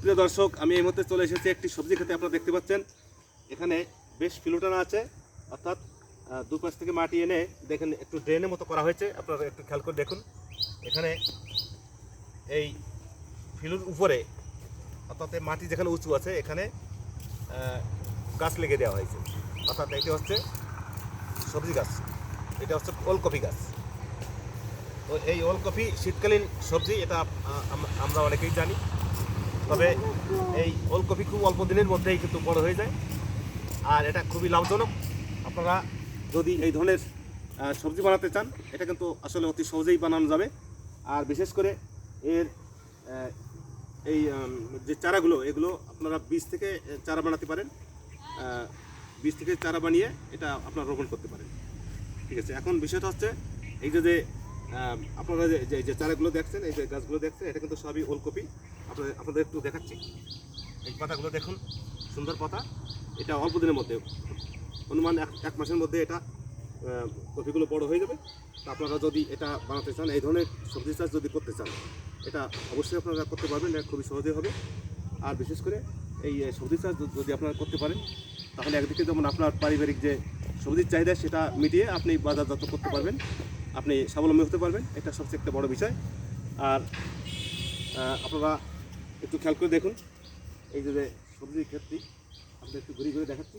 প্রিয় দর্শক, আমি এই মুহূর্তে চলে এসেছি একটি সবজি খেতে। আপনারা দেখতে পাচ্ছেন, এখানে বেশ ফিলোটানা আছে। অর্থাৎ দুপাশ থেকে মাটি এনে দেখেন, একটু ড্রেনের মতো করা হয়েছে। আপনারা একটু খেয়াল করে দেখুন। এখানে এই ফিলুর উপরে, অর্থাৎ মাটি যেখানে উঁচু আছে, এখানে গাছ লেগে দেওয়া হয়েছে। অর্থাৎ এটি হচ্ছে সবজি গাছ। এটা হচ্ছে ওলকপি গাছ। তো এই ওলকপি শীতকালীন সবজি, এটা আমরা অনেকেই জানি। তবে এই ওলকপি খুব অল্প দিনের মধ্যেই কিন্তু বড় হয়ে যায়। আর এটা খুবই লাভজনক। আপনারা যদি এই ধরনের সবজি বানাতে চান, এটা কিন্তু আসলে অতি সহজেই বানানো যাবে। আর বিশেষ করে এর এই যে চারাগুলো, এগুলো আপনারা বীজ থেকে চারা বানাতে পারেন। বীজ থেকে চারা বানিয়ে এটা আপনারা রোপণ করতে পারেন। ঠিক আছে, এখন বিষয়টা হচ্ছে এই যে আপনারা যে যে চারাগুলো দেখছেন, এই যে গাছগুলো দেখছেন, এটা কিন্তু সবই ওলকপি। আপনাদের আপনাদের একটু দেখাচ্ছি। এই পাতাগুলো দেখুন, সুন্দর পাতা। এটা অল্প দিনের মধ্যে অনুমান এক এক মাসের মধ্যে এটা কপিগুলো বড় হয়ে যাবে। তো আপনারা যদি এটা বানাতে চান, এই ধরনের সবজি চাষ যদি করতে চান, এটা অবশ্যই আপনারা করতে পারবেন, এটা খুবই সহজে হবে। আর বিশেষ করে এই সবজি চাষ যদি আপনারা করতে পারেন, তাহলে একদিকে যেমন আপনার পারিবারিক যে সবজির চাহিদা, সেটা মিটিয়ে আপনি বাজারজাত করতে পারবেন। আপনি স্বাবলম্বী হতে পারবেন, এটা সবচেয়ে একটা বড় বিষয়। আর আপনারা একটু খেয়াল করে দেখুন। এই যে সবজির ক্ষেত্রে আপনি একটু ঘুরে ঘুরে দেখাচ্ছি।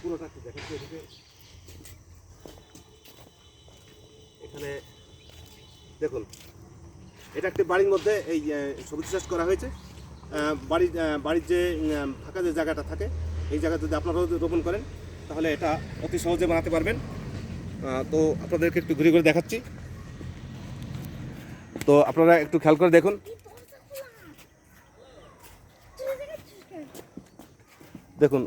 পুরোটা একটু দেখাচ্ছি এদিকে। এখানে দেখুন, এটা একটি বাড়ির মধ্যে এই সবজি চাষ করা হয়েছে। বাড়ির বাড়ির যে ফাঁকা যে জায়গাটা থাকে, এই জায়গা যদি আপনারা রোপণ করেন, তাহলে এটা অতি সহজে বানাতে পারবেন। তো আপনাদেরকে একটু ঘুরে ঘুরে দেখাচ্ছি। তো আপনারা একটু খেয়াল করে দেখুন। দেখুন।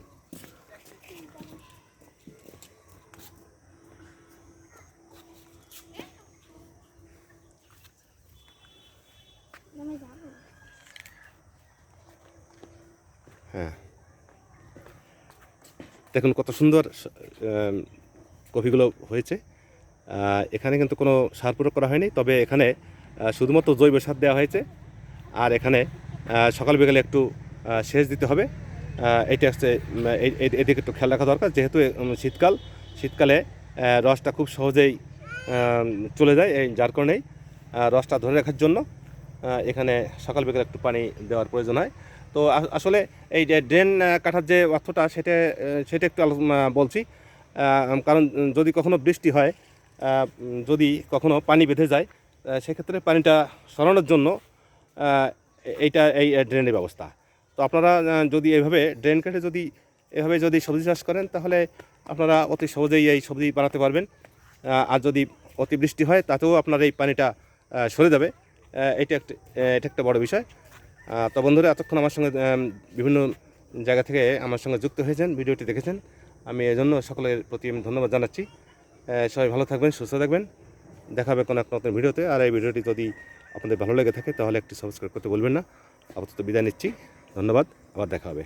হ্যাঁ। দেখুন কত সুন্দর আম, কফিগুলো হয়েছে। এখানে কিন্তু কোনো সার প্রয়োগ করা হয়নি তবে এখানে শুধুমাত্র জৈব সার দেওয়া হয়েছে। আর এখানে সকাল বিকালে একটু সেচ দিতে হবে। এটা হচ্ছে এদিকে একটু খেয়াল রাখা দরকার, যেহেতু শীতকাল, শীতকালে রসটা খুব সহজেই চলে যায়, এই, যার কারণেই রসটা ধরে রাখার জন্য এখানে সকাল বিকালে একটু পানি দেওয়ার প্রয়োজন হয়। তো আসলে এই ড্রেন কাটার যে অর্থটা, সেটা সেটা একটু বলছি। কারণ যদি কখনো বৃষ্টি হয় যদি কখনো পানি বেঁধে যায় সেক্ষেত্রে পানিটা সরানোর জন্য এইটা, এই ড্রেনের ব্যবস্থা। তো আপনারা যদি এভাবে ড্রেন কেটে যদি এভাবে যদি সবজি চাষ করেন, তাহলে আপনারা অতি সহজেই এই সবজি বানাতে পারবেন। আর যদি অতিবৃষ্টি হয়, তাতেও আপনার এই পানিটা সরে যাবে। এটা একটা এটা একটা বড় বিষয়। তো বন্ধুরা, এতক্ষণ আমার সঙ্গে বিভিন্ন জায়গা থেকে আমার সঙ্গে যুক্ত হয়েছেন, ভিডিওটি দেখেছেন। আমি এজন্য সকলের প্রতি আমি ধন্যবাদ জানাচ্ছি। সবাই ভালো থাকবেন, সুস্থ থাকবেন। দেখা হবে কোনো এক নতুন ভিডিওতে। আর এই ভিডিওটি যদি আপনাদের ভালো লেগে থাকে, তাহলে একটি সাবস্ক্রাইব করতে বলবেন না। আপাতত বিদায় নিচ্ছি। ধন্যবাদ আবার দেখা হবে।